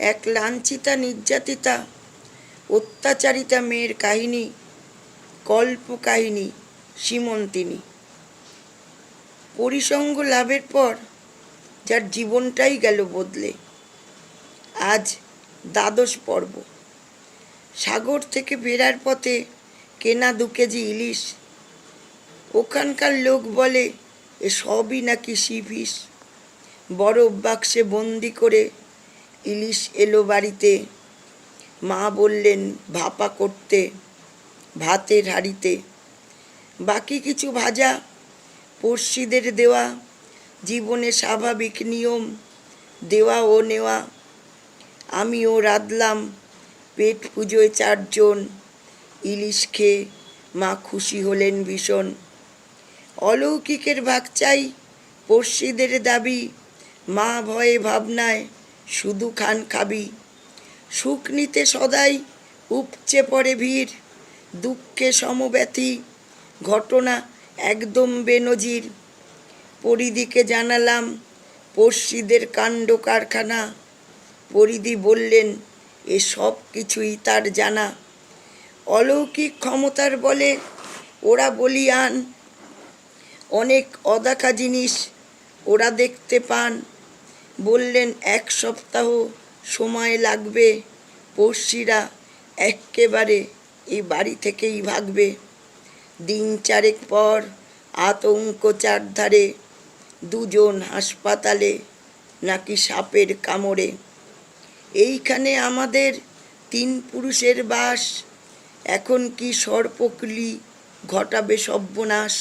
এক লাঞ্ছিতা নির্যাতিতা, অত্যাচারিতা মেয়ের কাহিনী, কল্প কাহিনী, সীমন্তিনী। পরিসঙ্গ লাভের পর যার জীবনটাই গেল বদলে। আজ দ্বাদশ পর্ব। সাগর থেকে ফেরার পথে কেনা দু কেজি ইলিশ। ওখানকার লোক বলে, এ সবই নাকি সিফিস বরফ বাক্সে বন্দি করে ইলিশ এলো বাড়িতে। মা বললেন, ভাপা করতে, ভাতের হাঁড়িতে। বাকি কিছু ভাজা, পড়শিদের দেওয়া, জীবনে স্বাভাবিক নিয়ম দেওয়া ও নেওয়া। আমিও রাঁধলাম, পেট পুজোয় চারজন। ইলিশ খেয়ে মা খুশি হলেন ভীষণ। অলৌকিকের ভাগ চাই পড়শিদের দাবি, মা ভয়ে ভাবনায় শুধু খান খাবি। সুখ নিতে সদাই উপচে পড়ে ভিড়। দুঃখে সমব্যথী, ঘটনা একদম বেনজির। পরিদিকে জানালাম পড়শিদের কাণ্ড কারখানা। পরিদি বললেন, এ সব কিছুই তার জানা। অলৌকিক ক্ষমতার বলে ওরা বলিয়ান। অনেক অদেখা জিনিস ওরা দেখতে পান। বললেন, এক সপ্তাহ সময় লাগবে, পড়শিরা এক্কেবারে এই বাড়ি থেকেই ভাগবে। দিন চারেক পর আতঙ্ক চারধারে, দুজন হাসপাতালে নাকি সাপের কামড়ে। এইখানে আমাদের তিন পুরুষের বাস, এখন কি সর্পকলি ঘটাবে সর্বনাশ?